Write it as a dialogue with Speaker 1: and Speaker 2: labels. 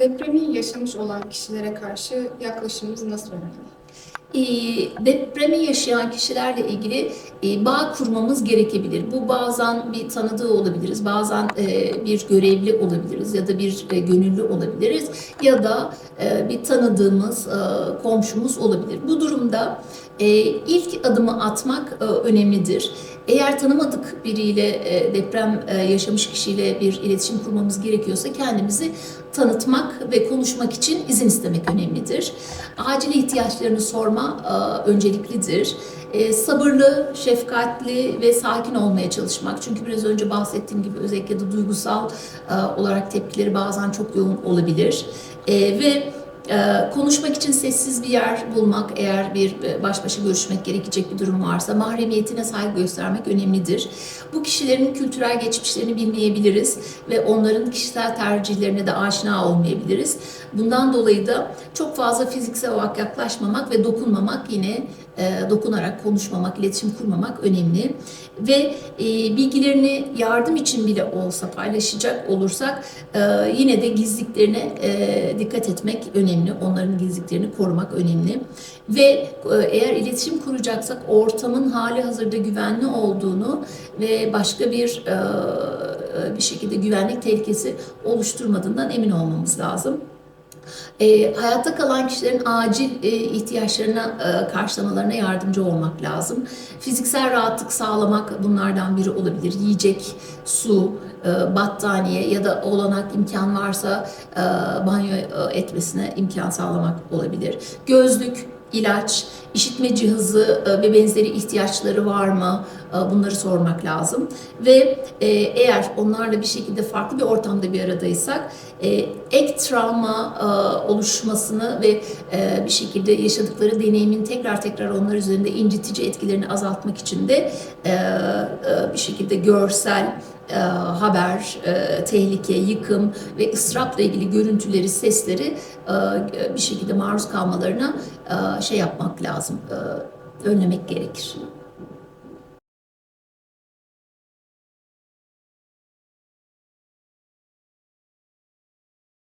Speaker 1: Depremi yaşamış olan kişilere karşı yaklaşımımız nasıl olmalı?
Speaker 2: E, depremi yaşayan kişilerle ilgili e, bağ kurmamız gerekebilir. Bu bazen bir tanıdığı olabiliriz, bazen e, bir görevli olabiliriz ya da bir e, gönüllü olabiliriz ya da e, bir tanıdığımız e, komşumuz olabilir. Bu durumda e, ilk adımı atmak e, önemlidir. Eğer tanımadık biriyle e, deprem e, yaşamış kişiyle bir iletişim kurmamız gerekiyorsa kendimizi tanıtmak ve konuşmak için izin istemek önemlidir. Acil ihtiyaçlarını sorma e, önceliklidir. E, sabırlı, şefkatli ve sakin olmaya çalışmak. Çünkü biraz önce bahsettiğim gibi özellikle de duygusal e, olarak tepkileri bazen çok yoğun olabilir. E, ve konuşmak için sessiz bir yer bulmak, eğer bir e, baş başa görüşmek gerekecek bir durum varsa mahremiyetine saygı göstermek önemlidir. Bu kişilerin kültürel geçmişlerini bilmeyebiliriz ve onların kişisel tercihlerine de aşina olmayabiliriz. Bundan dolayı da çok fazla fiziksel olarak yaklaşmamak ve dokunmamak yine e, dokunarak konuşmamak, iletişim kurmamak önemli. Ve e, bilgilerini yardım için bile olsa paylaşacak olursak yine de gizliliklerine e, dikkat etmek önemli. Onların gizliliklerini korumak önemli. Ve e, eğer iletişim kuracaksak ortamın hali hazırda güvenli olduğunu ve başka bir e, e, bir şekilde güvenlik tehlikesi oluşturmadığından emin olmamız lazım. E, hayatta kalan kişilerin acil e, ihtiyaçlarına e, karşılamalarına yardımcı olmak lazım. Fiziksel rahatlık sağlamak bunlardan biri olabilir. Yiyecek, su, e, battaniye ya da olanak imkan varsa e, banyo e, etmesine imkan sağlamak olabilir. Gözlük, ilaç, işitme cihazı e, ve benzeri ihtiyaçları var mı? E, Bunları sormak lazım. Ve e, eğer onlarla bir şekilde farklı bir ortamda bir aradaysak e, ek travma e, oluşmasını ve bir şekilde yaşadıkları deneyimin tekrar tekrar onlar üzerinde incitici etkilerini azaltmak için de bir şekilde görsel haber, tehlike, yıkım ve ıstırapla ilgili görüntüleri, sesleri bir şekilde maruz kalmalarına şey yapmak lazım, önlemek gerekir.